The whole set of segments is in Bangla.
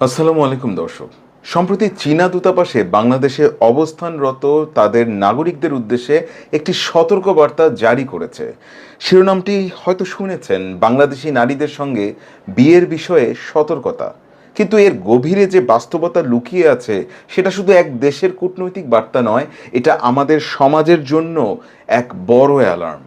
আসসালামু আলাইকুম, দর্শক। সম্প্রতি চীনা দূতাবাসে বাংলাদেশে অবস্থানরত তাদের নাগরিকদের উদ্দেশ্যে একটি সতর্কবার্তা জারি করেছে। শিরোনামটি হয়তো শুনেছেন বাংলাদেশি নারীদের সঙ্গে বিয়ের বিষয়ে সতর্কতা। কিন্তু এর গভীরে যে বাস্তবতা লুকিয়ে আছে, সেটা শুধু এক দেশের কূটনৈতিক বার্তা নয়, এটা আমাদের সমাজের জন্য এক বড় অ্যালার্ম।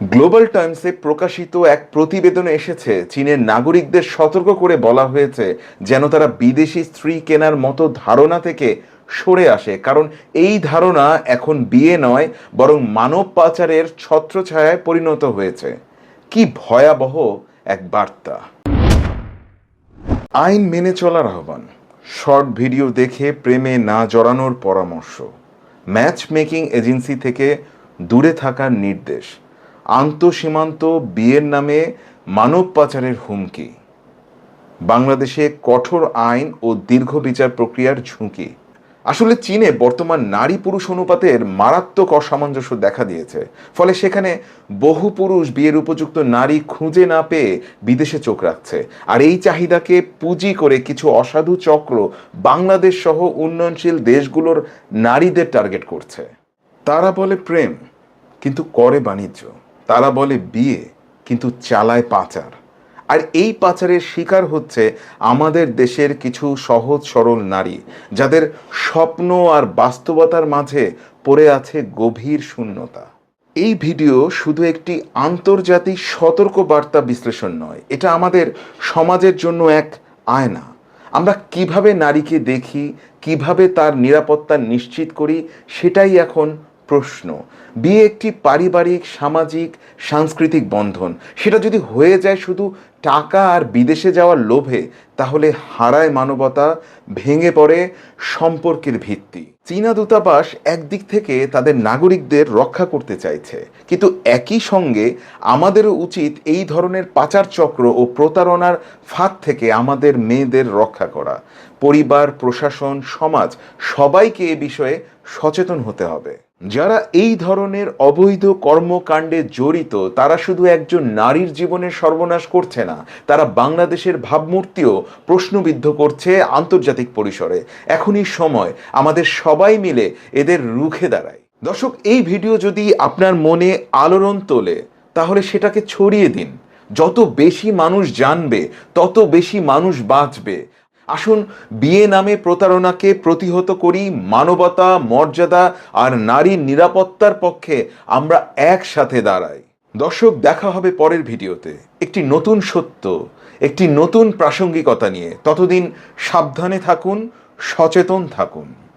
গ্লোবাল টাইমসে প্রকাশিত এক প্রতিবেদনে এসেছে, চীনের নাগরিকদের সতর্ক করে বলা হয়েছে যেন তারা বিদেশি স্ত্রী কেনার মতো ধারণা থেকে সরে আসে। কারণ এই ধারণা এখন বিয়ে নয়, বরং মানব পাচারের ছত্রছায়ায় পরিণত হয়েছে। কি ভয়াবহ এক বার্তা। আইন মেনে চলার আহ্বান। শর্ট ভিডিও দেখে প্রেমে না জড়ানোর পরামর্শ। ম্যাচ মেকিং এজেন্সি থেকে দূরে থাকার নির্দেশ। আন্তঃসীমান্ত বিয়ের নামে মানব পাচারের হুমকি। বাংলাদেশে কঠোর আইন ও দীর্ঘ বিচার প্রক্রিয়ার ঝুঁকি। আসলে চীনে বর্তমান নারী পুরুষ অনুপাতের মারাত্মক অসামঞ্জস্য দেখা দিয়েছে। ফলে সেখানে বহু পুরুষ বিয়ের উপযুক্ত নারী খুঁজে না পেয়ে বিদেশে চোখ রাখছে। আর এই চাহিদাকে পুঁজি করে কিছু অসাধু চক্র বাংলাদেশ সহ উন্নয়নশীল দেশগুলোর নারীদের টার্গেট করছে। তারা বলে প্রেম, কিন্তু করে বাণিজ্য। তারা বলে বিয়ে, কিন্তু চালায় পাচার। আর এই পাচারের শিকার হচ্ছে আমাদের দেশের কিছু সহজ সরল নারী, যাদের স্বপ্ন আর বাস্তবতার মাঝে পড়ে আছে গভীর শূন্যতা। এই ভিডিও শুধু একটি আন্তর্জাতিক সতর্ক বার্তা বিশ্লেষণ নয়, এটা আমাদের সমাজের জন্য এক আয়না। আমরা কীভাবে নারীকে দেখি, কীভাবে তার নিরাপত্তা নিশ্চিত করি, সেটাই এখন প্রশ্ন। বিয়ে একটি পারিবারিক, সামাজিক, সাংস্কৃতিক বন্ধন। সেটা যদি হয়ে যায় শুধু টাকা আর বিদেশে যাওয়ার লোভে, তাহলে হারায় মানবতা, ভেঙে পড়ে সম্পর্কের ভিত্তি। চীনা দূতাবাস একদিক থেকে তাদের নাগরিকদের রক্ষা করতে চাইছে। কিন্তু একই সঙ্গে আমাদেরও উচিত এই ধরনের পাচার চক্র ও প্রতারণার ফাঁদ থেকে আমাদের মেয়েদের রক্ষা করা। পরিবার, প্রশাসন, সমাজ সবাইকে এ বিষয়ে সচেতন হতে হবে। যারা এই ধরনের অবৈধ কর্মকাণ্ডে জড়িত, তারা শুধু একজন নারীর জীবনের সর্বনাশ করছে না, তারা বাংলাদেশের ভাবমূর্তিও প্রশ্নবিদ্ধ করছে আন্তর্জাতিক পরিসরে। এখনই সময়, আমাদের সবাই মিলে এদের রুখে দাঁড়ায় দর্শক, এই ভিডিও যদি আপনার মনে আলোড়ন তোলে, তাহলে সেটাকে ছড়িয়ে দিন। যত বেশি মানুষ জানবে, তত বেশি মানুষ বাঁচবে। আসুন, বিয়ে নামে প্রতারণাকে প্রতিহত করি, মানবতা, মর্যাদা আর নারীর নিরাপত্তার পক্ষে আমরা একসাথে দাঁড়াই। দর্শক, দেখা হবে পরের ভিডিওতে। একটি নতুন সত্য, একটি নতুন প্রাসঙ্গিকতা নিয়ে। ততদিন সাবধানে থাকুন, সচেতন থাকুন।